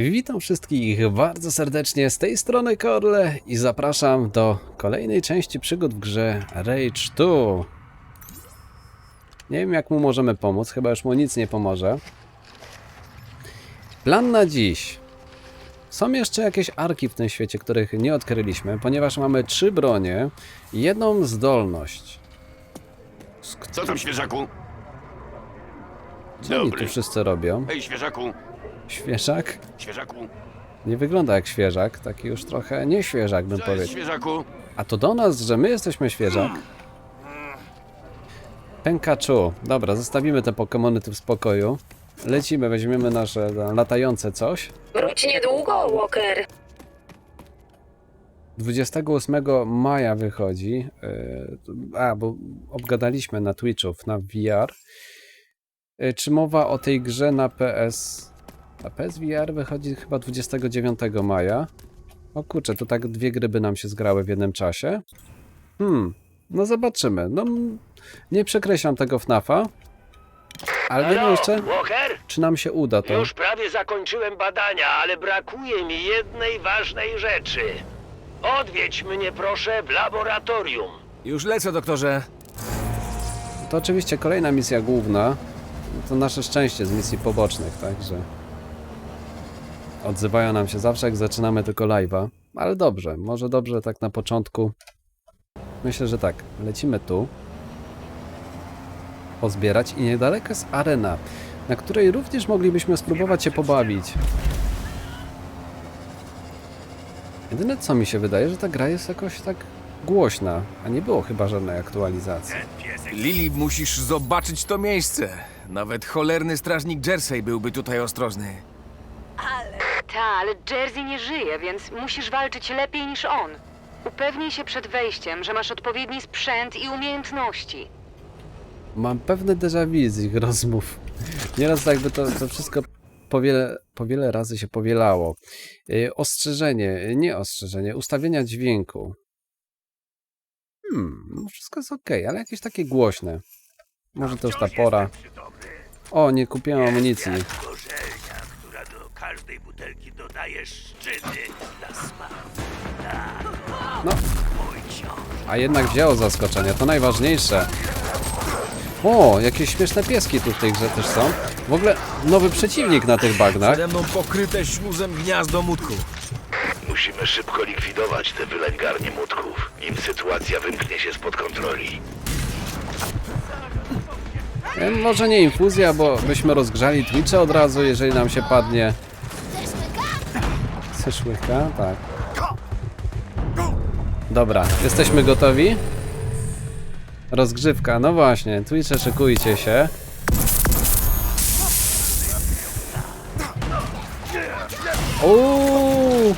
Witam wszystkich bardzo serdecznie z tej strony Korle i zapraszam do kolejnej części przygód w grze Rage 2. Nie wiem jak mu możemy pomóc, chyba już mu nic nie pomoże. Plan na dziś. Są jeszcze jakieś arki w tym świecie, których nie odkryliśmy, ponieważ mamy trzy bronie i jedną zdolność. Co tam, świeżaku? Co oni tu Dobry. wszyscy robią? Ej, świeżaku, Świeżak? świeżaku. Nie wygląda jak świeżak, taki już trochę nie świeżak bym Co jest, powiedział. świeżaku? A to do nas, że my jesteśmy świeżak. Pękaczu. Dobra, zostawimy te Pokemony tu w spokoju. Lecimy, weźmiemy nasze latające coś. Wróć niedługo, Walker. 28 maja wychodzi. Yy, A, bo obgadaliśmy na Twitchu, na VR. Yy, Czy mowa o tej grze na PS... Na PSVR wychodzi chyba 29 maja. O kurczę, to tak dwie gry by nam się zgrały w jednym czasie. Hmm, no zobaczymy. No, nie przekreślam tego FNAFa. Ale nie wiem jeszcze, Walker? czy nam się uda to. Już prawie zakończyłem badania, ale brakuje mi jednej ważnej rzeczy. Odwiedź mnie proszę w laboratorium. Już lecę, doktorze. To oczywiście kolejna misja główna. To nasze szczęście z misji pobocznych, także. Odzywają nam się zawsze, jak zaczynamy tylko live'a. Ale dobrze, może dobrze tak na początku. Myślę, że tak. Lecimy tu. Pozbierać i niedaleko jest arena, na której również moglibyśmy spróbować się pobawić. Jedyne co mi się wydaje, że ta gra jest jakoś tak głośna, a nie było chyba żadnej aktualizacji. Lili, musisz zobaczyć to miejsce. Nawet cholerny strażnik Jersey byłby tutaj ostrożny. Ta, ale Jersey nie żyje, więc musisz walczyć lepiej niż on. Upewnij się przed wejściem, że masz odpowiedni sprzęt i umiejętności. Mam pewne déjà vu z ich rozmów. Nieraz tak by to, to wszystko po wiele, po wiele razy się powielało. Yy, ostrzeżenie, nie ostrzeżenie, ustawienia dźwięku. Hmm, no wszystko jest ok, ale jakieś takie głośne. Może to już ta pora. O, nie kupiłem amunicji. Gorzelnia, która do każdej butelki dodaje szczyny dla smaku. No. A jednak wzięło zaskoczenia, to najważniejsze. O, jakieś śmieszne pieski tu w tej grze też są. W ogóle nowy przeciwnik na tych bagnach. Przede mną pokryte śluzem gniazdo mutku. Musimy szybko likwidować te wylęgarnie mutków, nim sytuacja wymknie się spod kontroli. E, Może nie infuzja, bo byśmy rozgrzali Twitcha od razu, jeżeli nam się padnie. Chcesz? Tak. Dobra, jesteśmy gotowi? Rozgrzewka, no właśnie, Twitche szykujcie się. Uuu,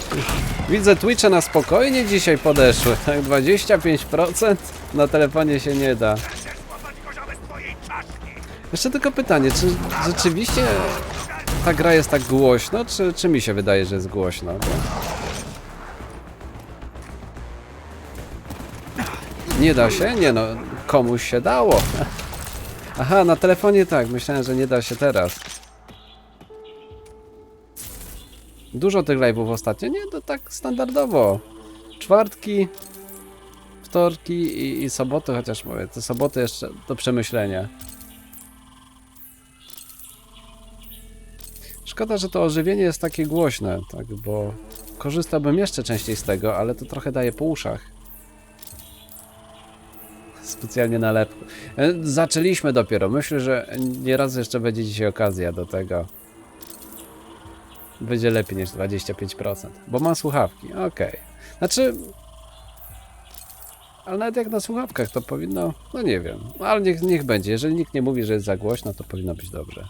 widzę Twitche na spokojnie dzisiaj podeszły. Tak 25% na telefonie się nie da. Jeszcze tylko pytanie, czy rzeczywiście ta gra jest tak głośno, czy, czy mi się wydaje, że jest głośno? Bo... Nie da się? Nie no, komuś się dało. Aha, na telefonie tak, myślałem, że nie da się teraz. Dużo tych live'ów ostatnio? Nie, to tak standardowo. Czwartki, wtorki i, i soboty, chociaż mówię, te soboty jeszcze do przemyślenia. Szkoda, że to ożywienie jest takie głośne, tak, bo korzystałbym jeszcze częściej z tego, ale to trochę daje po uszach. Specjalnie na lepku. E, Zaczęliśmy dopiero. Myślę, że nieraz jeszcze będzie dzisiaj okazja do tego. Będzie lepiej niż 25%, bo mam słuchawki. Okej. Znaczy. Ale nawet jak na słuchawkach to powinno. No nie wiem. Ale niech, niech będzie. Jeżeli nikt nie mówi, że jest za głośno, to powinno być dobrze.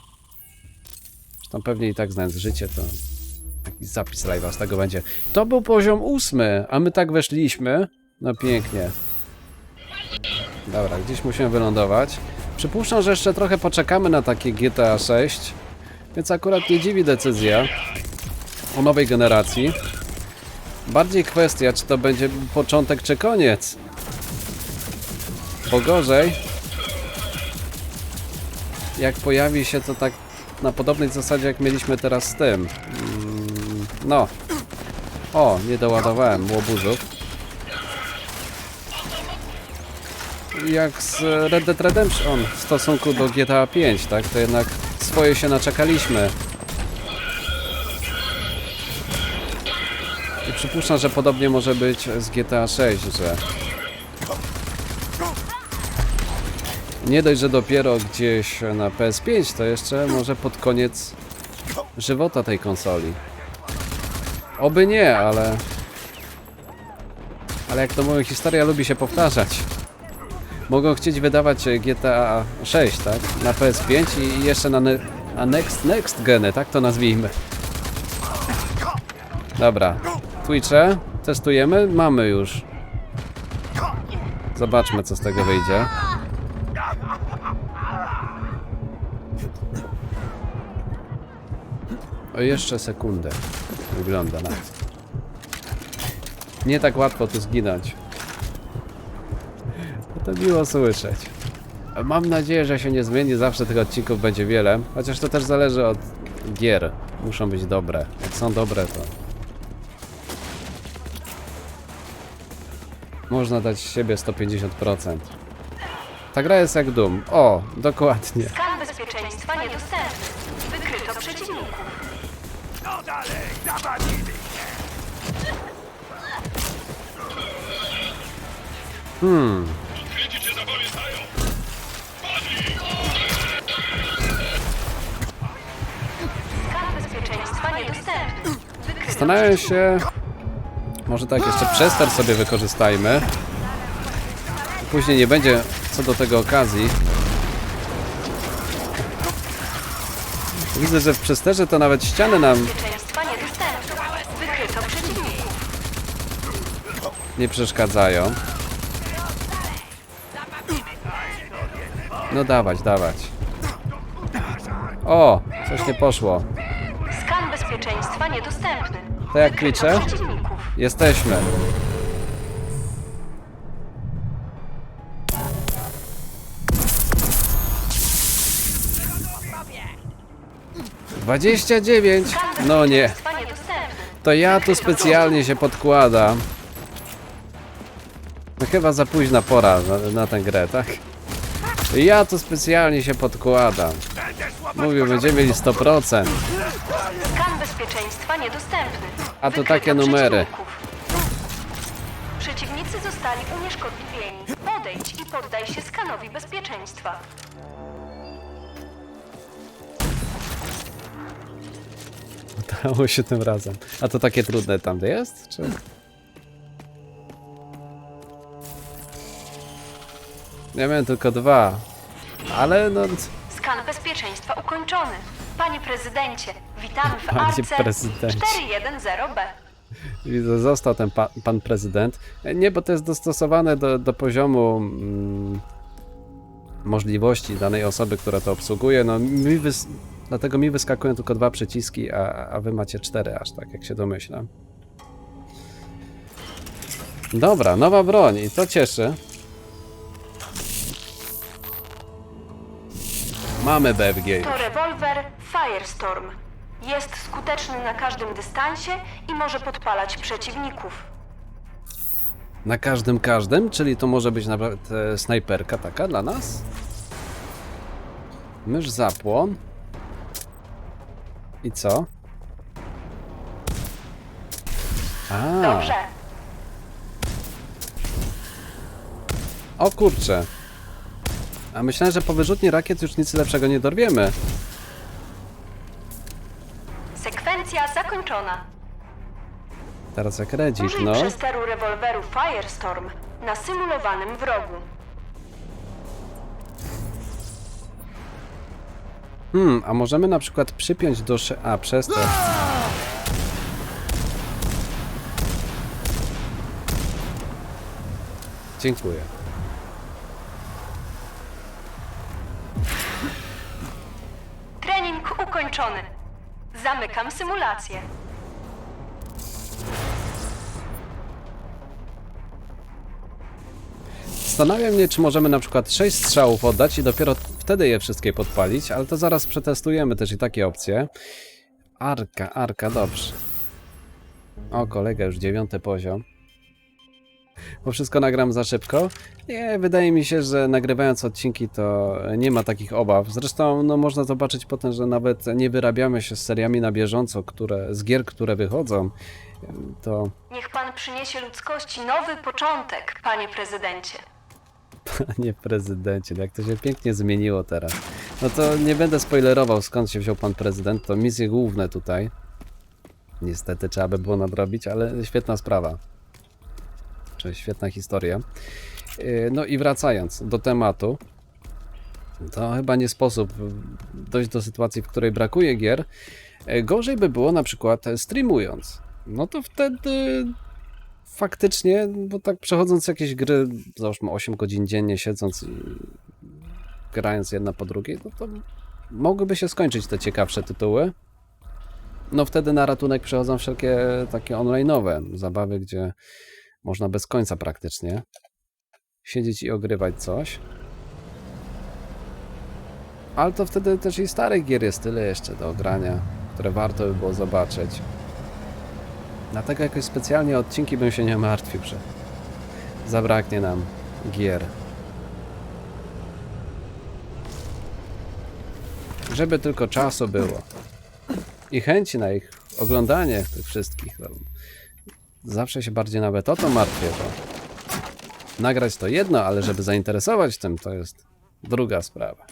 Zresztą pewnie i tak znając życie, to jakiś zapis live'a z tego będzie. To był poziom ósmy, a my tak weszliśmy. No pięknie. Dobra, gdzieś musimy wylądować. Przypuszczam, że jeszcze trochę poczekamy na takie GTA 6, więc akurat nie dziwi decyzja o nowej generacji. Bardziej kwestia, czy to będzie początek, czy koniec. Bo gorzej, jak pojawi się to tak na podobnej zasadzie, jak mieliśmy teraz z tym. Mm, No. O, nie doładowałem łobuzów. Jak z Red Dead Redemption w stosunku do GTA 5, tak? To jednak swoje się naczekaliśmy. I przypuszczam, że podobnie może być z GTA 6, że nie dość, że dopiero gdzieś na PS5, to jeszcze może pod koniec żywota tej konsoli. Oby nie, ale... Ale jak to mówią, historia lubi się powtarzać. Mogą chcieć wydawać GTA 6, tak? Na PS5 i jeszcze na, ne- na next, next geny, tak to nazwijmy. Dobra. Twitche. Testujemy? Mamy już. Zobaczmy, co z tego wyjdzie. O, jeszcze sekundę. Wygląda na to. Nie tak łatwo tu zginąć. To miło słyszeć. Mam nadzieję, że się nie zmieni. Zawsze tych odcinków będzie wiele. Chociaż to też zależy od gier. Muszą być dobre. Jak są dobre, to można dać siebie 150%. Ta gra jest jak Doom. O, dokładnie. Skan bezpieczeństwa niedostępny. Wykryto przeciwników. Hmm. Skan bezpieczeństwa niedostępny. Wykryto Zastanawiam się... Może tak jeszcze przester sobie wykorzystajmy. Później nie będzie co do tego okazji. Widzę, że w przesterze to nawet ściany nam bezpieczeństwa niedostępny. Wykryto przeciwników. Nie przeszkadzają. No dawać, dawać. O, coś nie poszło. Skan bezpieczeństwa niedostępny. To jak kliczę? Jesteśmy. Dwadzieścia dziewięć. No nie. To ja tu specjalnie się podkładam. No chyba za późna pora na, na tę grę, tak? Ja tu specjalnie się podkładam. Mówię, będziemy mieli 100%. Skan bezpieczeństwa niedostępny. A to Wykryto takie numery. przeciwników. Przeciwnicy zostali unieszkodliwieni. Podejdź i poddaj się skanowi bezpieczeństwa. Udało się tym razem. A to takie trudne tam jest? Czy... Ja miałem tylko dwa. Ale no... Skan bezpieczeństwa ukończony. Panie prezydencie, witamy w Panie Arce prezydencie. 410B. Widzę, został ten pa, pan prezydent. Nie, bo to jest dostosowane do, do poziomu mm, możliwości danej osoby, która to obsługuje. No, mi wys... Dlatego mi wyskakują tylko dwa przyciski, a, a wy macie cztery aż tak, jak się domyślam. Dobra, nowa broń i to cieszy. Mamy BFG. To rewolwer Firestorm. Jest skuteczny na każdym dystansie i może podpalać przeciwników. Na każdym, każdym, czyli to może być nawet e, snajperka taka dla nas. Mysz zapłon. I co? A, Dobrze. o kurczę. A myślałem, że po wyrzutni rakiet już nic lepszego nie dorwiemy. Sekwencja zakończona. Teraz jak redzik, Użyj no. przesteru rewolweru Firestorm na symulowanym wrogu. Hmm, a możemy na przykład przypiąć do szy... A, przez to. Dziękuję. Zamykam symulację. Zastanawia mnie, czy możemy na przykład 6 strzałów oddać i dopiero wtedy je wszystkie podpalić, ale to zaraz przetestujemy też i takie opcje. Arka, arka, dobrze. O, kolega, już dziewiąty poziom. Bo wszystko nagram za szybko? Nie, wydaje mi się, że nagrywając odcinki to nie ma takich obaw. Zresztą no, można zobaczyć potem, że nawet nie wyrabiamy się z seriami na bieżąco, które, z gier, które wychodzą. To Niech pan przyniesie ludzkości nowy początek, panie prezydencie. Panie prezydencie, jak to się pięknie zmieniło teraz. No to nie będę spoilerował skąd się wziął pan prezydent, to misje główne tutaj. Niestety trzeba by było nadrobić, ale świetna sprawa. Świetna historia. Yy, No i wracając do tematu. To chyba nie sposób dojść do sytuacji, w której brakuje gier. Yy, Gorzej by było na przykład streamując. No to wtedy faktycznie, bo tak przechodząc jakieś gry, załóżmy 8 godzin dziennie siedząc i grając jedna po drugiej, no to mogłyby się skończyć te ciekawsze tytuły. No wtedy na ratunek przychodzą wszelkie takie online'owe zabawy, gdzie można bez końca praktycznie siedzieć i ogrywać coś. Ale to wtedy też i starych gier jest tyle jeszcze do grania, które warto by było zobaczyć. Dlatego jakoś specjalnie odcinki bym się nie martwił, że zabraknie nam gier. Żeby tylko czasu było. I chęci na ich oglądanie tych wszystkich. Zawsze się bardziej nawet o to martwię, bo nagrać to jedno, ale żeby zainteresować tym, to jest druga sprawa.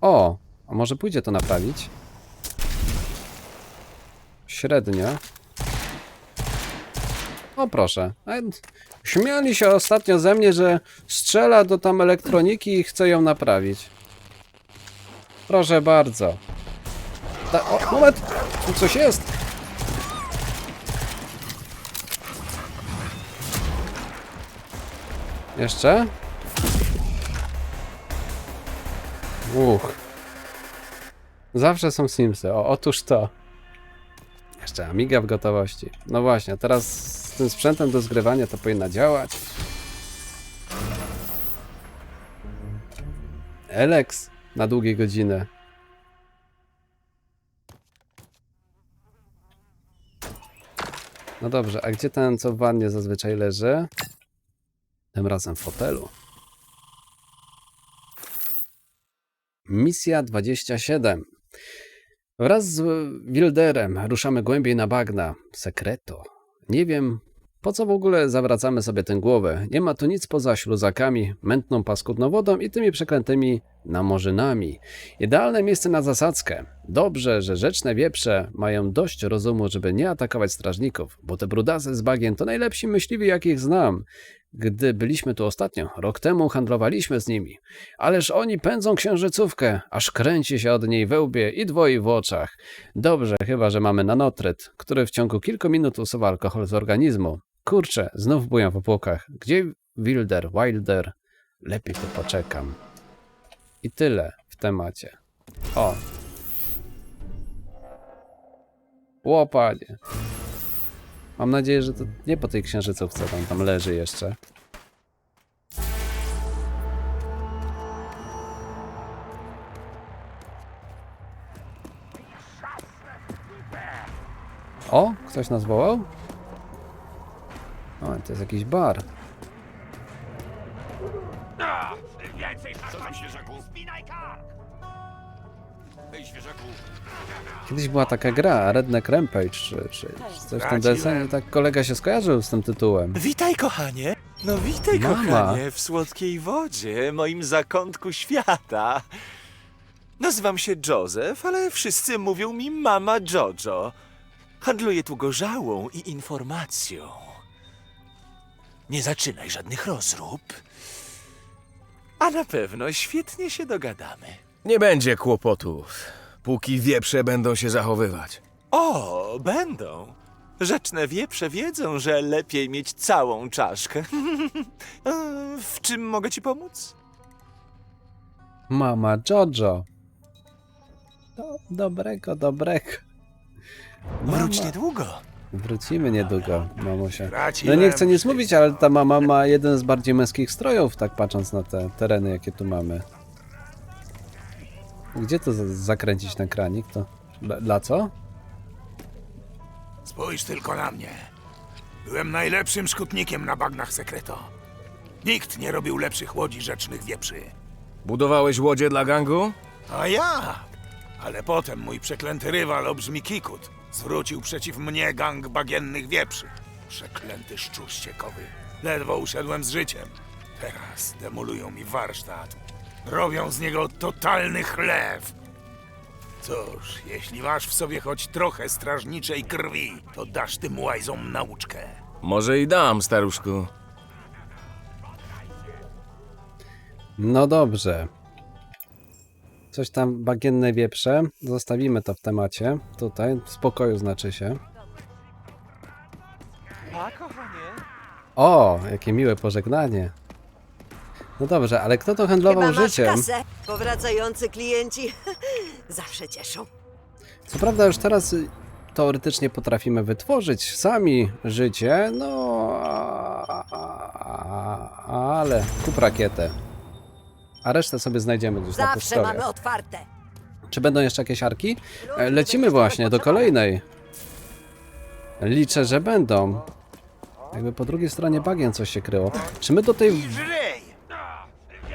O, a może pójdzie to naprawić? Średnio. O proszę. Śmiali się ostatnio ze mnie, że strzela do tam elektroniki i chce ją naprawić. Proszę bardzo. Ta, o, moment! Tu coś jest! Jeszcze? Uch. Zawsze są Simsy. O, otóż to. Jeszcze Amiga w gotowości. No właśnie, teraz z tym sprzętem do zgrywania to powinna działać. Elex na długie godziny. No dobrze, a gdzie ten co w wannie zazwyczaj leży? Tym razem w fotelu. Misja 27. Wraz z Wilderem ruszamy głębiej na bagna. Sekreto. Nie wiem, po co w ogóle zawracamy sobie tę głowę. Nie ma tu nic poza śluzakami, mętną paskudną wodą i tymi przeklętymi namorzynami. Idealne miejsce na zasadzkę. Dobrze, że rzeczne wieprze mają dość rozumu, żeby nie atakować strażników, bo te brudasy z bagien to najlepsi myśliwi, jakich znam. Gdy byliśmy tu ostatnio, rok temu handlowaliśmy z nimi. Ależ oni pędzą księżycówkę, aż kręci się od niej we łbie i dwoi w oczach. Dobrze, chyba że mamy nanotryt, który w ciągu kilku minut usuwa alkohol z organizmu. Kurczę, znów bują w opłokach. Gdzie Wilder, Wilder? Lepiej tu poczekam. I tyle w temacie. O. Łopanie. Mam nadzieję, że to nie po tej księżycówce tam, tam leży jeszcze. O, ktoś nas wołał? O, to jest jakiś bar. Kiedyś była taka gra, Redneck Rampage, czy, czy coś w tym deseń, i tak kolega się skojarzył z tym tytułem. Witaj, kochanie. No witaj, Mama. kochanie, w słodkiej wodzie, moim zakątku świata. Nazywam się Joseph, ale wszyscy mówią mi mama Jojo. Handluję tu gorzałą i informacją. Nie zaczynaj żadnych rozrób. A na pewno świetnie się dogadamy. Nie będzie kłopotów, póki wieprze będą się zachowywać. O, będą. Rzeczne wieprze wiedzą, że lepiej mieć całą czaszkę. E, w czym mogę ci pomóc? Mama Jojo. Do, dobrego, dobrego. Wróć niedługo. Wrócimy niedługo, mamusia. No nie chcę nic mówić, ale ta mama ma jeden z bardziej męskich strojów, tak patrząc na te tereny, jakie tu mamy. Gdzie to za- zakręcić ten kranik? To dla, dla co? Spójrz tylko na mnie. Byłem najlepszym szkutnikiem na bagnach sekreto. Nikt nie robił lepszych łodzi rzecznych wieprzy. Budowałeś łodzie dla gangu? A ja! Ale potem mój przeklęty rywal, olbrzymi Kikut, zwrócił przeciw mnie gang bagiennych wieprzy. Przeklęty szczur ściekowy. Ledwo uszedłem z życiem. Teraz demolują mi warsztat. Robią z niego totalny chlew. Cóż, jeśli masz w sobie choć trochę strażniczej krwi, to dasz tym łajzom nauczkę. Może i dam, staruszku. No dobrze. Coś tam bagienne wieprze. Zostawimy to w temacie. Tutaj, w spokoju znaczy się. O, jakie miłe pożegnanie. No dobrze, ale kto to handlował Chyba masz życiem? kasę. Powracający klienci zawsze cieszą. Co prawda już teraz y, teoretycznie potrafimy wytworzyć sami życie, no a- a- ale kup rakietę. A resztę sobie znajdziemy gdzieś na Zawsze pustowie. mamy otwarte. Czy będą jeszcze jakieś arki? E, Lecimy właśnie do kolejnej. Liczę, że będą. Jakby po drugiej stronie bagien coś się kryło. Czy my do tej...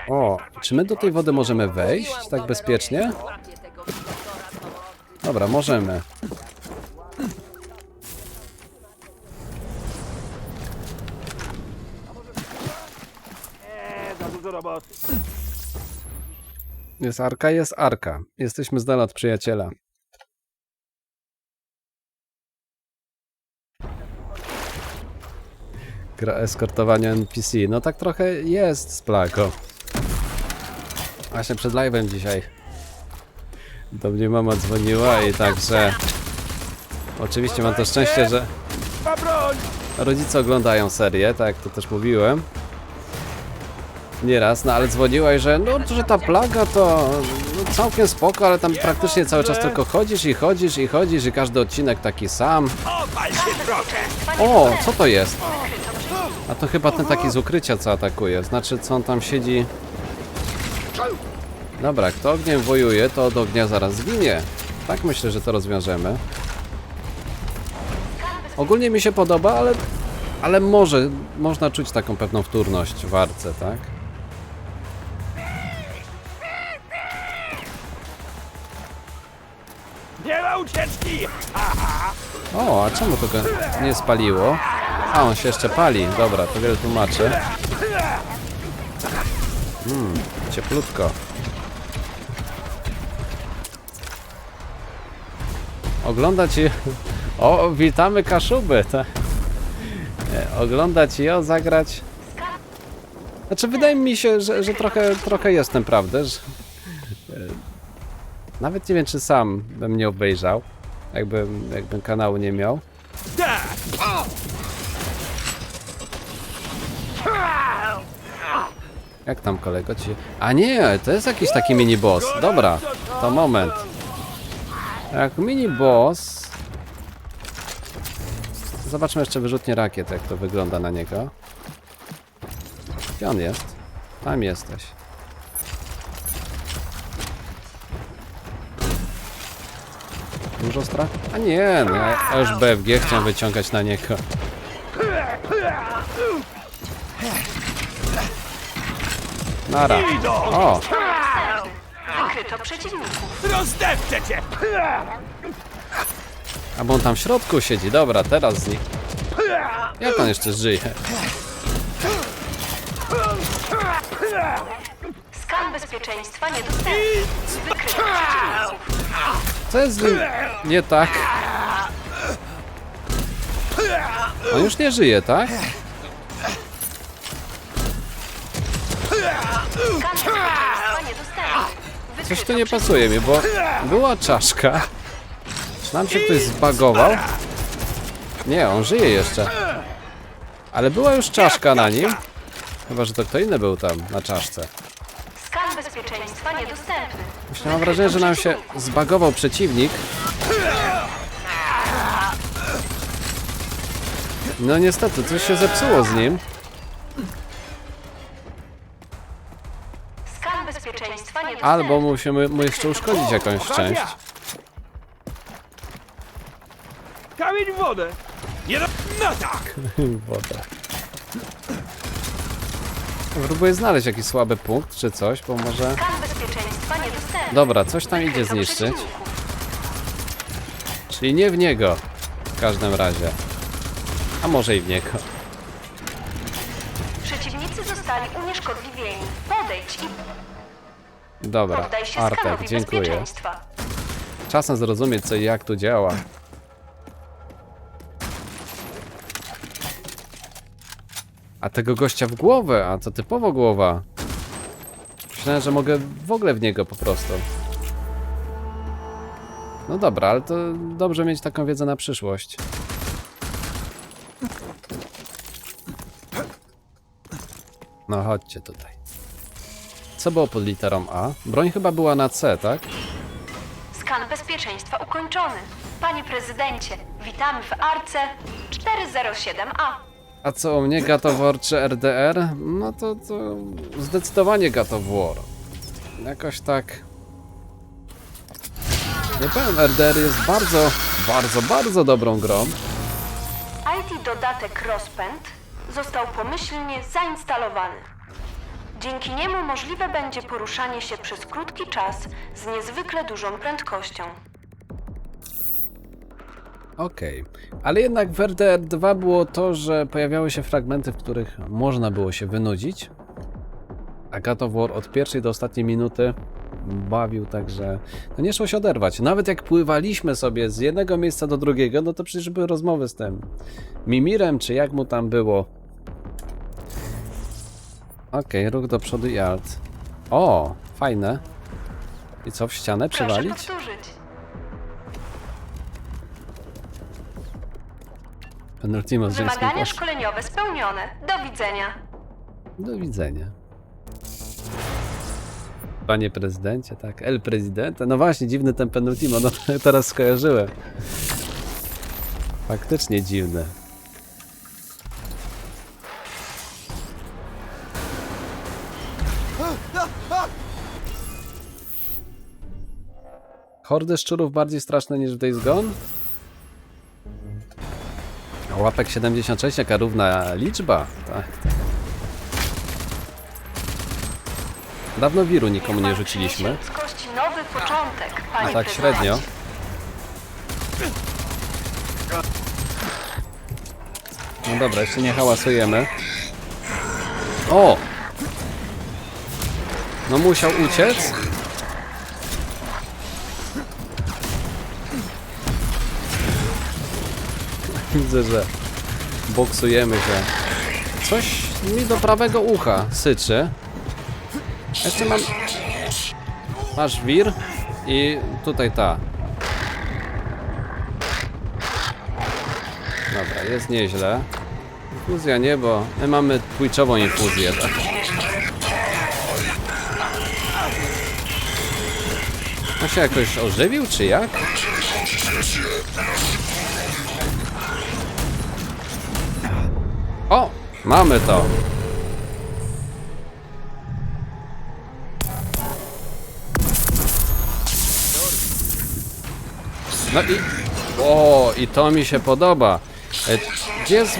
O, czy my do tej wody możemy wejść tak bezpiecznie? Dobra, możemy. Jest arka, jest arka. Jesteśmy z dala od przyjaciela. Gra eskortowania NPC. No tak trochę jest z Plago. Właśnie przed live'em dzisiaj. Do mnie mama dzwoniła i także... Oczywiście mam to szczęście, że... Rodzice oglądają serię, tak to też mówiłem. Nieraz, no ale dzwoniła i że no, że ta plaga to no, całkiem spoko, ale tam praktycznie cały czas tylko chodzisz i chodzisz i chodzisz i każdy odcinek taki sam. O, co to jest? A to chyba ten taki z ukrycia co atakuje, znaczy co on tam siedzi... Dobra, kto ogniem wojuje, to od ognia zaraz zginie. Tak myślę, że to rozwiążemy. Ogólnie mi się podoba, ale, ale może, można czuć taką pewną wtórność w warce, tak? Nie ma ucieczki! O, a czemu to go nie spaliło? A, on się jeszcze pali. Dobra, to wiele tłumaczy. Mmm, cieplutko. Oglądać. O, witamy Kaszuby, tak? Oglądać ją, zagrać... Znaczy, wydaje mi się, że, że trochę, trochę jest naprawdę, że... Nawet nie wiem, czy sam bym nie obejrzał, jakbym, jakbym kanału nie miał. Jak tam kolego ci... A nie, to jest jakiś taki mini boss. Dobra, to moment. Jak mini boss... Zobaczmy jeszcze wyrzutnie rakiet, jak to wygląda na niego. Gdzie on jest? Tam jesteś. Dużo strat? A nie, no ja już BFG chciałem wyciągać na niego. Nara. O, Wykryto przeciwników. Rozdepczę cię! a bo on tam w środku siedzi. Dobra, teraz z nich. Jak on jeszcze żyje? Skan bezpieczeństwa niedostępny. Wykryto przeciwników. Co jest z nim nie tak? On już nie żyje, tak? Coś tu nie pasuje mi, bo była czaszka. Czy nam się ktoś zbagował? Nie, on żyje jeszcze. Ale była już czaszka na nim. Chyba, że to kto inny był tam, na czaszce. Skan bezpieczeństwa niedostępny. Właśnie mam wrażenie, że nam się zbagował przeciwnik. No niestety, coś się zepsuło z nim. Albo musimy mu jeszcze uszkodzić jakąś część. Kamień w wodę! Nie do... No tak! Woda. Próbuję znaleźć jakiś słaby punkt czy coś, bo może... Skan bezpieczeństwa niedostępny. Dobra, coś tam idzie Wykryto zniszczyć. przeciwników. Czyli nie w niego. W każdym razie. A może i w niego. Przeciwnicy zostali unieszkodliwieni. Podejdź i Dobra, poddaj się Artek, skanowi dziękuję. bezpieczeństwa. Czasem zrozumieć co i jak tu działa. A tego gościa w głowę, a to typowo głowa. Myślałem, że mogę w ogóle w niego po prostu. No dobra, ale to dobrze mieć taką wiedzę na przyszłość. No chodźcie tutaj. Co było pod literą A? Broń chyba była na C, tak? Skan bezpieczeństwa ukończony. Panie prezydencie, witamy w Arce 407A. A co u mnie War czy RDR? No to, to zdecydowanie War. Jakoś tak... Nie powiem, RDR jest bardzo, bardzo, bardzo dobrą grą. IT dodatek Rozpęd został pomyślnie zainstalowany. Dzięki niemu możliwe będzie poruszanie się przez krótki czas z niezwykle dużą prędkością. Okej, ale jednak w RDR 2 było to, że pojawiały się fragmenty, w których można było się wynudzić. A God of War od pierwszej do ostatniej minuty bawił tak, że no nie szło się oderwać. Nawet jak pływaliśmy sobie z jednego miejsca do drugiego, no to przecież były rozmowy z tym Mimirem, czy jak mu tam było. Okej, ruch do przodu i alt. O, fajne. I co, w ścianę z żeńskim Wymagania szkoleniowe spełnione. Do widzenia. Do widzenia. Panie prezydencie, tak. El prezydente. No właśnie, dziwny ten penultimo, no teraz skojarzyłem. Faktycznie dziwny. Hordy szczurów bardziej straszne niż w Days Gone? Łapek 76, jaka równa liczba? Tak, Dawno wiru nikomu nie rzuciliśmy. A tak średnio. No dobra, jeszcze nie hałasujemy. O! No musiał uciec. Widzę, że boksujemy się. Coś mi do prawego ucha syczy. Jeszcze mam... Masz wir i tutaj ta. Dobra, jest nieźle. Infuzja nie, bo my mamy twitchową infuzję, tak? On się jakoś ożywił, czy jak? O! Mamy to! No i... O, i to mi się podoba. E, Gdzie jest...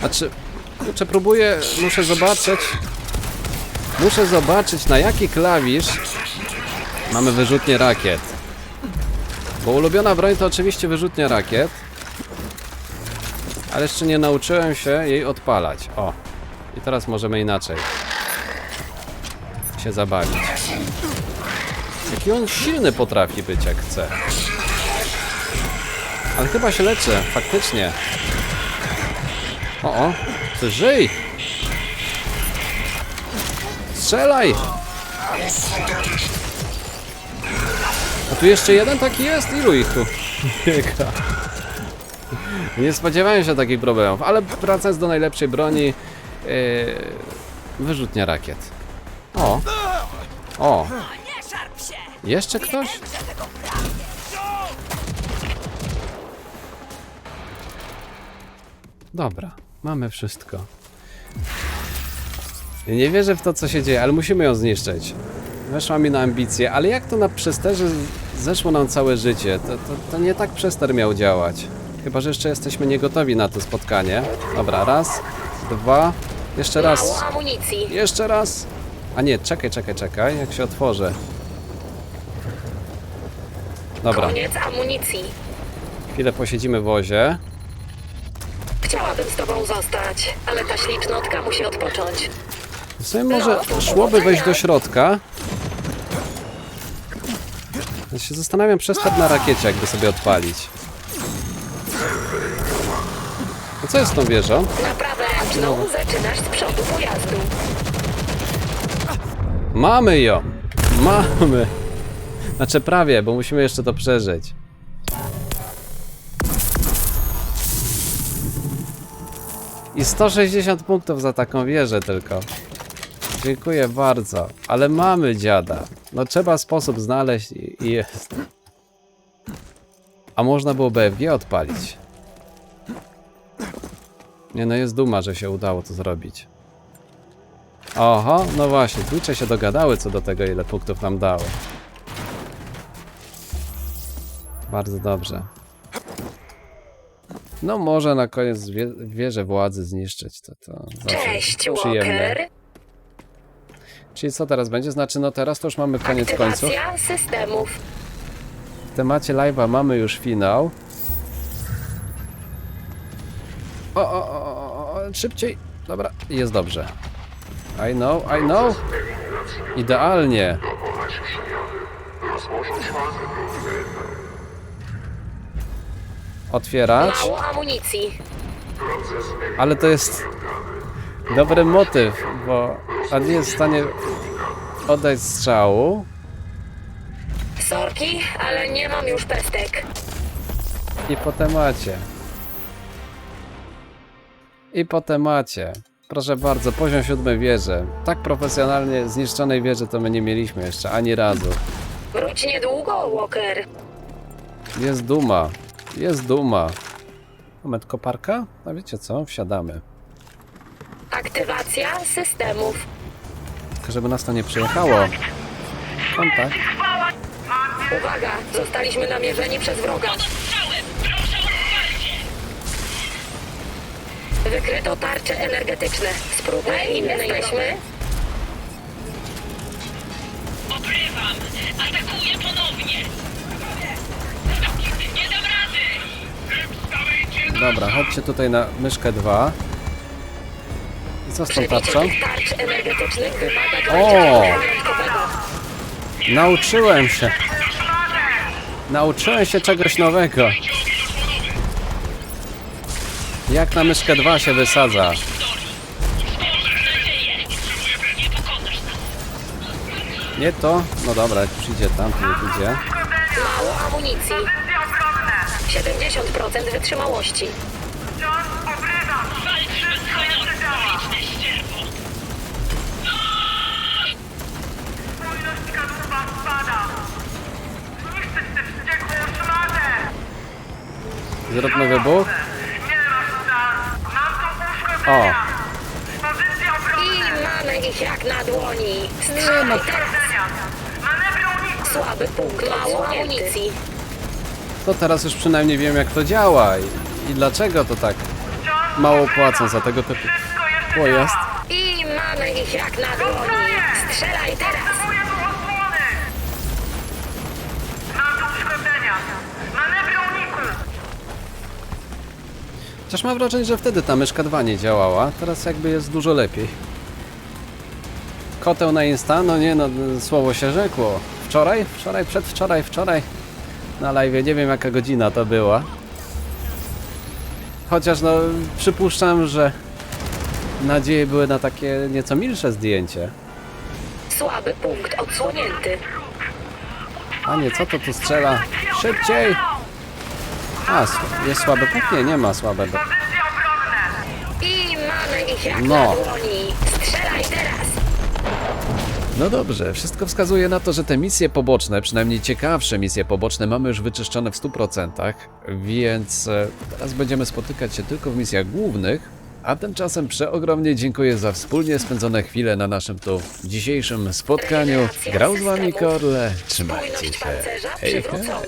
Znaczy... Kurczę, próbuję... Muszę zobaczyć... Muszę zobaczyć, na jaki klawisz mamy wyrzutnię rakiet. Bo ulubiona broń to oczywiście wyrzutnia rakiet. Ale jeszcze nie nauczyłem się jej odpalać. O. I teraz możemy inaczej. Się zabawić. Jaki on silny potrafi być, jak chce. Ale chyba się leczę, faktycznie. O, o, ty żyj! Strzelaj! A tu jeszcze jeden taki jest? Ilu ich tu biega? Nie spodziewałem się takich problemów, ale wracając do najlepszej broni, yy, wyrzutnia rakiet. O! O! Jeszcze ktoś? Dobra, mamy wszystko. Nie wierzę w to, co się dzieje, ale musimy ją zniszczyć. Weszła mi na ambicje, ale jak to na przesterze Zeszło nam całe życie. To, to, to nie tak przester miał działać. Chyba, że jeszcze jesteśmy niegotowi na to spotkanie. Dobra, raz, dwa, jeszcze raz. Mało amunicji. Jeszcze raz. A nie, czekaj, czekaj, czekaj, jak się otworzę. Dobra, Koniec amunicji. chwilę posiedzimy w wozie. Chciałabym z tobą zostać, ale ta ślicznotka musi odpocząć. W sumie może szłoby wejść do środka. Ja się zastanawiam, przestać na rakiecie, jakby sobie odpalić. Co jest z tą wieżą? Naprawę ręczną zaczynasz z przodu pojazdu. Mamy ją! Mamy! Znaczy prawie, bo musimy jeszcze to przeżyć. I 160 punktów za taką wieżę tylko. Dziękuję bardzo. Ale mamy dziada. No trzeba sposób znaleźć i i jest. A można było BFG odpalić. Nie no, jest duma, że się udało to zrobić. Oho, no właśnie, Twitche się dogadały co do tego, ile punktów nam dały. Bardzo dobrze. No może na koniec wie, wieżę władzy zniszczyć, to, to Cześć, przyjemne. Walker. Czyli co teraz będzie? Znaczy no teraz to już mamy koniec końców. Aktywacja systemów. W temacie live'a mamy już finał. O, o, o, o, o, szybciej. Dobra, jest dobrze. I know, I know. Idealnie. Otwierać. Mało amunicji. Ale to jest dobry motyw, bo on nie jest w stanie oddać strzału. Sorki, ale nie mam już pestek. I po temacie. I po temacie. Proszę bardzo, poziom siódmy wieży. Tak profesjonalnie zniszczonej wieży to my nie mieliśmy jeszcze ani razu. Wróć niedługo, Walker. Jest duma. Jest duma. Moment, koparka? A wiecie co? Wsiadamy. Aktywacja systemów. Tylko żeby nas to nie przejechało. Kontakt. Uwaga, zostaliśmy namierzeni przez wroga. Wykryto tarcze energetyczne. Spróbuj inne jesteśmy. Obrywam! Atakuję ponownie! Nie dam rady! Dobra, chodźcie tutaj na myszkę 2. I co z tą tarczą? O! Nauczyłem się. Nauczyłem się czegoś nowego. Jak na myszkę 2 się wysadza. Nie to? No dobra, idzie tam, to nie idzie. Mało amunicji. 70% wytrzymałości. Zróbmy wybuch. O, I mamy ich jak na dłoni. Strzelaj teraz. Słaby punkt. Mało amunicji. to teraz już przynajmniej wiem jak to działa i, i dlaczego to tak mało płacą za tego typu pojazd. I mamy ich jak na dłoni. Strzelaj teraz. Chociaż mam wrażenie, że wtedy ta myszka 2 nie działała, teraz jakby jest dużo lepiej. Koteł na Insta? No nie no, słowo się rzekło. Wczoraj? Wczoraj, przedwczoraj, wczoraj na live, nie wiem jaka godzina to była. Chociaż no, przypuszczam, że nadzieje były na takie nieco milsze zdjęcie. Słaby punkt odsłonięty. A nie, co to tu strzela? Szybciej! A, jest słaby punkt? Nie, ma słabego. I mamy ich jak No. na dłoni. Strzelaj teraz. No dobrze, wszystko wskazuje na to, że te misje poboczne, przynajmniej ciekawsze misje poboczne, mamy już wyczyszczone w 100%, więc e, teraz będziemy spotykać się tylko w misjach głównych, A tymczasem przeogromnie dziękuję za wspólnie spędzone chwile na naszym tu dzisiejszym spotkaniu. Grał z wami Korle. Trzymajcie się. Pancerza Hej, hej. przywrócona.